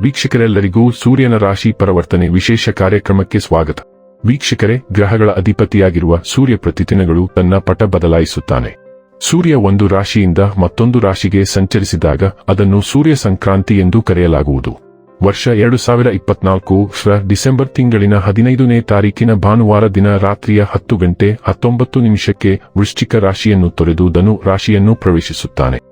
ವೀಕ್ಷಕರೆಲ್ಲರಿಗೂ ಸೂರ್ಯನ ರಾಶಿ ಪರಿವರ್ತನೆ ವಿಶೇಷ ಕಾರ್ಯಕ್ರಮಕ್ಕೆ ಸ್ವಾಗತ. ವೀಕ್ಷಕರೇ, ಗ್ರಹಗಳ ಅಧಿಪತಿಯಾಗಿರುವ ಸೂರ್ಯ ಪ್ರತಿದಿನಗಳು ತನ್ನ ಪಟ ಬದಲಾಯಿಸುತ್ತಾನೆ. ಸೂರ್ಯ ಒಂದು ರಾಶಿಯಿಂದ ಮತ್ತೊಂದು ರಾಶಿಗೆ ಸಂಚರಿಸಿದಾಗ ಅದನ್ನು ಸೂರ್ಯ ಸಂಕ್ರಾಂತಿ ಎಂದು ಕರೆಯಲಾಗುವುದು. ವರ್ಷ ಎರಡು ಸಾವಿರ ಇಪ್ಪತ್ನಾಲ್ಕು ಡಿಸೆಂಬರ್ ತಿಂಗಳಿನ ಹದಿನೈದನೇ ತಾರೀಕಿನ ಭಾನುವಾರ ದಿನ ರಾತ್ರಿಯ ಹತ್ತು ಗಂಟೆ ಹತ್ತೊಂಬತ್ತು ನಿಮಿಷಕ್ಕೆ ವೃಶ್ಚಿಕ ರಾಶಿಯನ್ನು ತೊರೆದು ಧನು ರಾಶಿಯನ್ನು ಪ್ರವೇಶಿಸುತ್ತಾನೆ.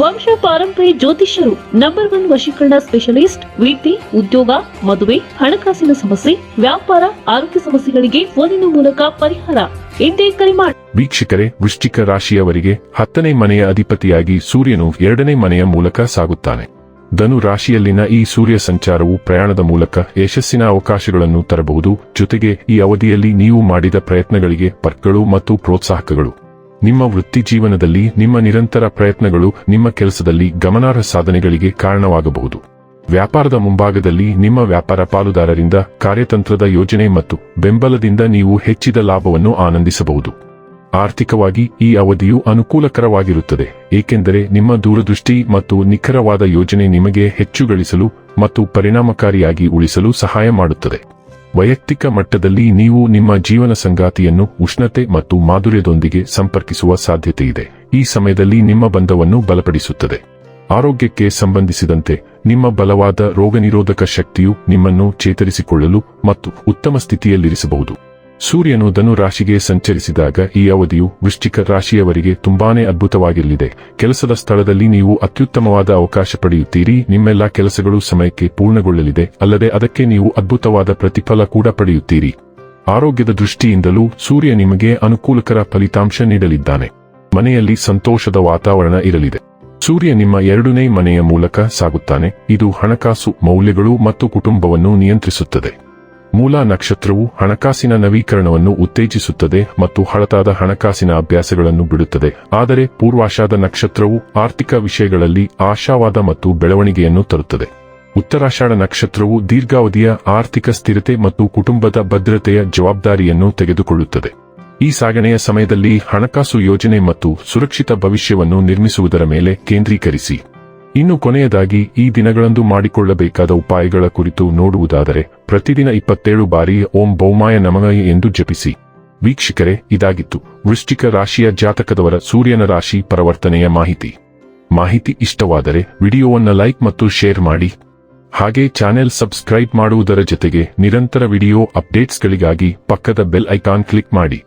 ವಂಶ ಪಾರಂಪರ್ಯ ಜ್ಯೋತಿಷ್ಯರು ನಂಬರ್ ಒನ್ ವಶೀಕರಣ ಸ್ಪೆಷಲಿಸ್ಟ್ ವಿದ್ಯೆ ಉದ್ಯೋಗ, ಮದುವೆ, ಹಣಕಾಸಿನ ಸಮಸ್ಯೆ, ವ್ಯಾಪಾರ, ಆರೋಗ್ಯ ಸಮಸ್ಯೆಗಳಿಗೆ ಫೋನಿನ ಮೂಲಕ ಪರಿಹಾರ. ಎಂದೇ ಕರೆ ಮಾಡಿ ವೀಕ್ಷಕರೇ, ವೃಶ್ಚಿಕ ರಾಶಿಯವರಿಗೆ ಹತ್ತನೇ ಮನೆಯ ಅಧಿಪತಿಯಾಗಿ ಸೂರ್ಯನು ಎರಡನೇ ಮನೆಯ ಮೂಲಕ ಸಾಗುತ್ತಾನೆ. ಧನು ರಾಶಿಯಲ್ಲಿನ ಈ ಸೂರ್ಯ ಸಂಚಾರವು ಪ್ರಯಾಣದ ಮೂಲಕ ಯಶಸ್ಸಿನ ಅವಕಾಶಗಳನ್ನು ತರಬಹುದು. ಜೊತೆಗೆ ಈ ಅವಧಿಯಲ್ಲಿ ನೀವು ಮಾಡಿದ ಪ್ರಯತ್ನಗಳಿಗೆ ಪರ್ಕ್ಗಳು ಮತ್ತು ಪ್ರೋತ್ಸಾಹಕಗಳು. ನಿಮ್ಮ ವೃತ್ತಿ ಜೀವನದಲ್ಲಿ ನಿಮ್ಮ ನಿರಂತರ ಪ್ರಯತ್ನಗಳು ನಿಮ್ಮ ಕೆಲಸದಲ್ಲಿ ಗಮನಾರ್ಹ ಸಾಧನೆಗಳಿಗೆ ಕಾರಣವಾಗಬಹುದು. ವ್ಯಾಪಾರದ ಮುಂಭಾಗದಲ್ಲಿ ನಿಮ್ಮ ವ್ಯಾಪಾರ ಪಾಲುದಾರರಿಂದ, ಕಾರ್ಯತಂತ್ರದ ಯೋಜನೆ ಮತ್ತು ಬೆಂಬಲದಿಂದ ನೀವು ಹೆಚ್ಚಿದ ಲಾಭವನ್ನು ಆನಂದಿಸಬಹುದು. ಆರ್ಥಿಕವಾಗಿ ಈ ಅವಧಿಯು ಅನುಕೂಲಕರವಾಗಿರುತ್ತದೆ, ಏಕೆಂದರೆ ನಿಮ್ಮ ದೂರದೃಷ್ಟಿ ಮತ್ತು ನಿಖರವಾದ ಯೋಜನೆ ನಿಮಗೆ ಹೆಚ್ಚು ಗಳಿಸಲು ಮತ್ತು ಪರಿಣಾಮಕಾರಿಯಾಗಿ ಉಳಿಸಲು ಸಹಾಯ ಮಾಡುತ್ತದೆ. ವೈಯಕ್ತಿಕ ಮಟ್ಟದಲ್ಲಿ ನೀವು ನಿಮ್ಮ ಜೀವನ ಸಂಗಾತಿಯನ್ನು ಉಷ್ಣತೆ ಮತ್ತು ಮಾಧುರ್ಯದೊಂದಿಗೆ ಸಂಪರ್ಕಿಸುವ ಸಾಧ್ಯತೆಯಿದೆ. ಈ ಸಮಯದಲ್ಲಿ ನಿಮ್ಮ ಬಂಧವನ್ನು ಬಲಪಡಿಸುತ್ತದೆ. ಆರೋಗ್ಯಕ್ಕೆ ಸಂಬಂಧಿಸಿದಂತೆ ನಿಮ್ಮ ಬಲವಾದ ರೋಗನಿರೋಧಕ ಶಕ್ತಿಯು ನಿಮ್ಮನ್ನು ಚೇತರಿಸಿಕೊಳ್ಳಲು ಮತ್ತು ಉತ್ತಮ ಸ್ಥಿತಿಯಲ್ಲಿರಿಸಬಹುದು. ಸೂರ್ಯನು ಧನು ರಾಶಿಗೆ ಸಂಚರಿಸಿದಾಗ ಈ ಅವಧಿಯು ವೃಶ್ಚಿಕ ರಾಶಿಯವರಿಗೆ ತುಂಬಾನೇ ಅದ್ಭುತವಾಗಿರಲಿದೆ. ಕೆಲಸದ ಸ್ಥಳದಲ್ಲಿ ನೀವು ಅತ್ಯುತ್ತಮವಾದ ಅವಕಾಶ ಪಡೆಯುತ್ತೀರಿ. ನಿಮ್ಮೆಲ್ಲಾ ಕೆಲಸಗಳು ಸಮಯಕ್ಕೆ ಪೂರ್ಣಗೊಳ್ಳಲಿದೆ. ಅಲ್ಲದೆ ಅದಕ್ಕೆ ನೀವು ಅದ್ಭುತವಾದ ಪ್ರತಿಫಲ ಕೂಡ ಪಡೆಯುತ್ತೀರಿ. ಆರೋಗ್ಯದ ದೃಷ್ಟಿಯಿಂದಲೂ ಸೂರ್ಯ ನಿಮಗೆ ಅನುಕೂಲಕರ ಫಲಿತಾಂಶ ನೀಡಲಿದ್ದಾನೆ. ಮನೆಯಲ್ಲಿ ಸಂತೋಷದ ವಾತಾವರಣ ಇರಲಿದೆ. ಸೂರ್ಯ ನಿಮ್ಮ ಎರಡನೇ ಮನೆಯ ಮೂಲಕ ಸಾಗುತ್ತಾನೆ. ಇದು ಹಣಕಾಸು, ಮೌಲ್ಯಗಳು ಮತ್ತು ಕುಟುಂಬವನ್ನು ನಿಯಂತ್ರಿಸುತ್ತದೆ. ಮೂಲ ನಕ್ಷತ್ರವು ಹಣಕಾಸಿನ ನವೀಕರಣವನ್ನು ಉತ್ತೇಜಿಸುತ್ತದೆ ಮತ್ತು ಹಳತಾದ ಹಣಕಾಸಿನ ಅಭ್ಯಾಸಗಳನ್ನು ಬಿಡುತ್ತದೆ. ಆದರೆ ಪೂರ್ವಾಶಾದ ನಕ್ಷತ್ರವು ಆರ್ಥಿಕ ವಿಷಯಗಳಲ್ಲಿ ಆಶಾವಾದ ಮತ್ತು ಬೆಳವಣಿಗೆಯನ್ನು ತರುತ್ತದೆ. ಉತ್ತರಾಷಾಢ ನಕ್ಷತ್ರವು ದೀರ್ಘಾವಧಿಯ ಆರ್ಥಿಕ ಸ್ಥಿರತೆ ಮತ್ತು ಕುಟುಂಬದ ಭದ್ರತೆಯ ಜವಾಬ್ದಾರಿಯನ್ನು ತೆಗೆದುಕೊಳ್ಳುತ್ತದೆ. ಈ ಸಾಗಣೆಯ ಸಮಯದಲ್ಲಿ ಹಣಕಾಸು ಯೋಜನೆ ಮತ್ತು ಸುರಕ್ಷಿತ ಭವಿಷ್ಯವನ್ನು ನಿರ್ಮಿಸುವುದರ ಮೇಲೆ ಕೇಂದ್ರೀಕರಿಸಿ. ಇನ್ನು ಕೊನೆಯದಾಗಿ ಈ ದಿನಗಳಂದು ಮಾಡಿಕೊಳ್ಳಬೇಕಾದ ಉಪಾಯಗಳ ಕುರಿತು ನೋಡುವುದಾದರೆ, ಪ್ರತಿದಿನ ಇಪ್ಪತ್ತೇಳು ಬಾರಿ ಓಂ ಬೌಮಾಯ ನಮಃ ಎಂದು ಜಪಿಸಿ. ವೀಕ್ಷಕರೇ, ಇದಾಗಿತ್ತು. ವೃಶ್ಚಿಕ ರಾಶಿಯ ಜಾತಕದವರ ಸೂರ್ಯನ ರಾಶಿ ಪರಿವರ್ತನೆಯ ಮಾಹಿತಿ. ಮಾಹಿತಿ ಇಷ್ಟವಾದರೆ ವಿಡಿಯೋವನ್ನು ಲೈಕ್ ಮತ್ತು ಶೇರ್ ಮಾಡಿ. ಹಾಗೆ ಚಾನೆಲ್ ಸಬ್ಸ್ಕ್ರೈಬ್ ಮಾಡುವುದರ ಜೊತೆಗೆ ನಿರಂತರ ವಿಡಿಯೋ ಅಪ್ಡೇಟ್ಸ್ಗಳಿಗಾಗಿ ಪಕ್ಕದ ಬೆಲ್ ಐಕಾನ್ ಕ್ಲಿಕ್ ಮಾಡಿ.